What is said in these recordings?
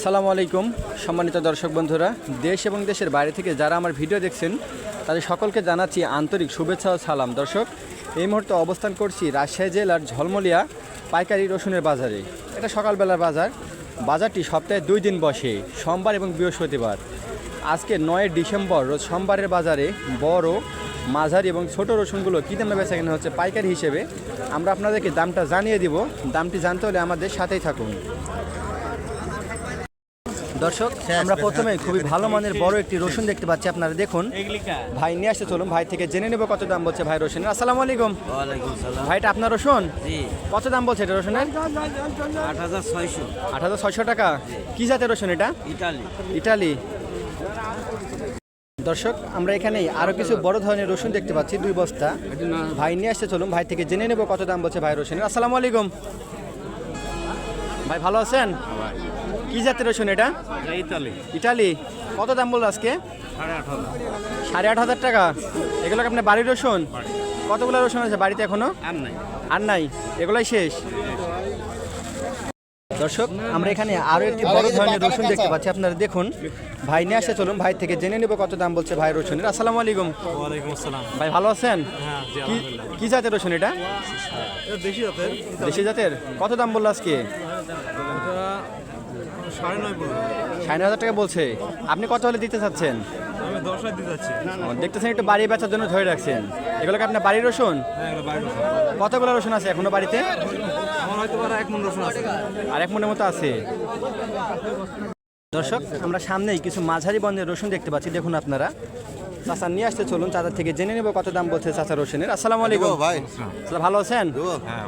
আসসালামু আলাইকুম, সম্মানিত দর্শক বন্ধুরা। দেশ এবং দেশের বাইরে থেকে যারা আমার ভিডিও দেখছেন, তাদের সকলকে জানাচ্ছি আন্তরিক শুভেচ্ছা ও সালাম। দর্শক, এই মুহূর্তে অবস্থান করছি রাজশাহী জেলার ঝলমলিয়া পাইকারি রসুনের বাজারে। এটা সকালবেলার বাজার। বাজারটি সপ্তাহে দুই দিন বসে, সোমবার এবং বৃহস্পতিবার। আজকে নয় ডিসেম্বর, রোজ সোমবারের বাজারে বড়, মাঝারি এবং ছোট রসুনগুলো কী দামে বেচা কেনা হচ্ছে পাইকারি হিসেবে আমরা আপনাদেরকে দামটা জানিয়ে দিব। দামটি জানতে হলে আমাদের সাথেই থাকুন। দর্শক আমরা প্রথমে খুবই ভালো মানের বড় একটি রসুন দেখতে পাচ্ছি আপনারা দেখুন। ভাই নিয়ে আসতে চলুন। ভাই থেকে জেনে নেব কত দাম বলছে ভাই রসুন আসসালামু আলাইকুম। ভাইটা আপনার রসুন? কত দাম বলছে এটা রসুনের? আট হাজার ছয়শো। আট হাজার ছয়শো টাকা। কি জাতের রসুন এটা? ইটালি। ইটালি। দর্শক আমরা এখানে আরও কিছু বড় ধরনের রসুন দেখতে পাচ্ছি দুই বস্তা। ভাই নিয়ে আসতে চলুন। ভাই থেকে জেনে নেব কত দাম বলছে ভাই রসুনের। আসসালামু আলাইকুম। ভাই ভালো আছেন? কি জাতের রসুন এটা? ইটালি ইটালি কত দাম বলল আজকে? সাড়ে আট হাজার। টাকা। এগুলো আপনার বাড়ির রসুন? কতগুলো রসুন আছে বাড়িতে এখনও? আর নাই। আর নাই। এগুলাই শেষ। দর্শক আমরা এখানে আরও একটি বড় ধরনের রসুন দেখতে পাচ্ছি। আপনারা দেখুন। ভাই নিয়ে আসে চলুন। ভাই থেকে জেনে নেব কত দাম বলছে ভাই রসুনের। আসসালামু আলাইকুম। ওয়ালাইকুম আসসালাম। ভাই ভালো আছেন? হ্যাঁ কি জাতের রসুন এটা? দেশি জাতের? কত দাম বলল আজকে? সাড়ে হাজার টাকা বলছে। আপনি কত হলে দিতে চাচ্ছেন? দেখতেছেন একটু বাড়ি বেচার জন্য ধরে রাখছেন। এগুলো কি আপনার বাড়ির রসুন? কতগুলো রসুন আছে এখনও বাড়িতে? আর এক মনের মতো আছে। দর্শক, আমরা সামনেই কিছু মাঝারি বন্ধের রসুন দেখতে পাচ্ছি। দেখুন আপনারা। চাচা নিয়ে আসতে চলুন চাচা থেকে জেনে নেব কত দাম বলছে চাচা রসুনের। আসসালামু আলাইকুম। ভাই। চাচা ভালো আছেন? হ্যাঁ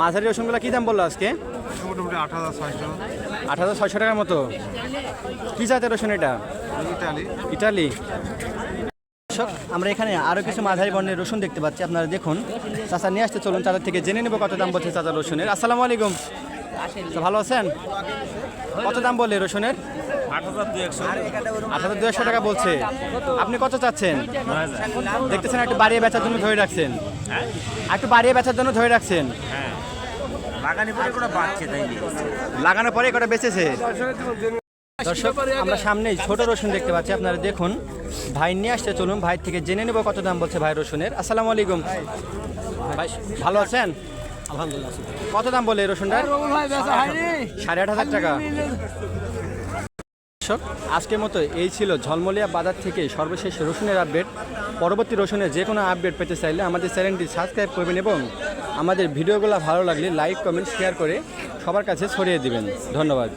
মাঝারি রসুনগুলো কি দাম বলল আজকে? মোটামুটি আট হাজার ছয়শো। আট হাজার ছয়শো টাকার মতো। কি জাতের রসুন এটা? ইটালি ইটালি দর্শক আমরা এখানে আরও কিছু মাঝারি বর্ণের রসুন দেখতে পাচ্ছি আপনারা দেখুন। চাচা নিয়ে আসতে চলুন চাচা থেকে জেনে নেব কত দাম বলছে চাচা রসুনের। আসসালামু আলাইকুম। ভালো আছেন? কত দাম বললে রসুনের? আট হাজার দুশো টাকা বলছে। আপনি কত চাচ্ছেন? দেখতেছেন একটু বাড়িয়ে বেচার জন্য ধরে রাখছেন। একটু বাড়িয়ে বেচার জন্য ধরে রাখছেন। তাই লাগানোর পরে কটা বেঁচেছে? দর্শক আমরা সামনেই ছোট রসুন দেখতে পাচ্ছি। আপনারা দেখুন ভাই নিয়ে আসতে চলুন ভাই থেকে জেনে নেব কত দাম বলছে ভাই রসুনের। আসসালামু আলাইকুম। ভাই ভালো আছেন? আলহামদুলিল্লাহ কত দাম বলে এই রসুনটার? সাড়ে আট হাজার টাকা। দর্শক, আজকের মতো এই ছিল ঝলমলিয়া বাজার থেকে সর্বশেষ রসুনের আপডেট। পরবর্তী রসুনের যে কোনো আপডেট পেতে চাইলে আমাদের চ্যানেলটি সাবস্ক্রাইব করবেন এবং আমাদের ভিডিওগুলো ভালো লাগলে লাইক, কমেন্ট, শেয়ার করে সবার কাছে ছড়িয়ে দিবেন। ধন্যবাদ।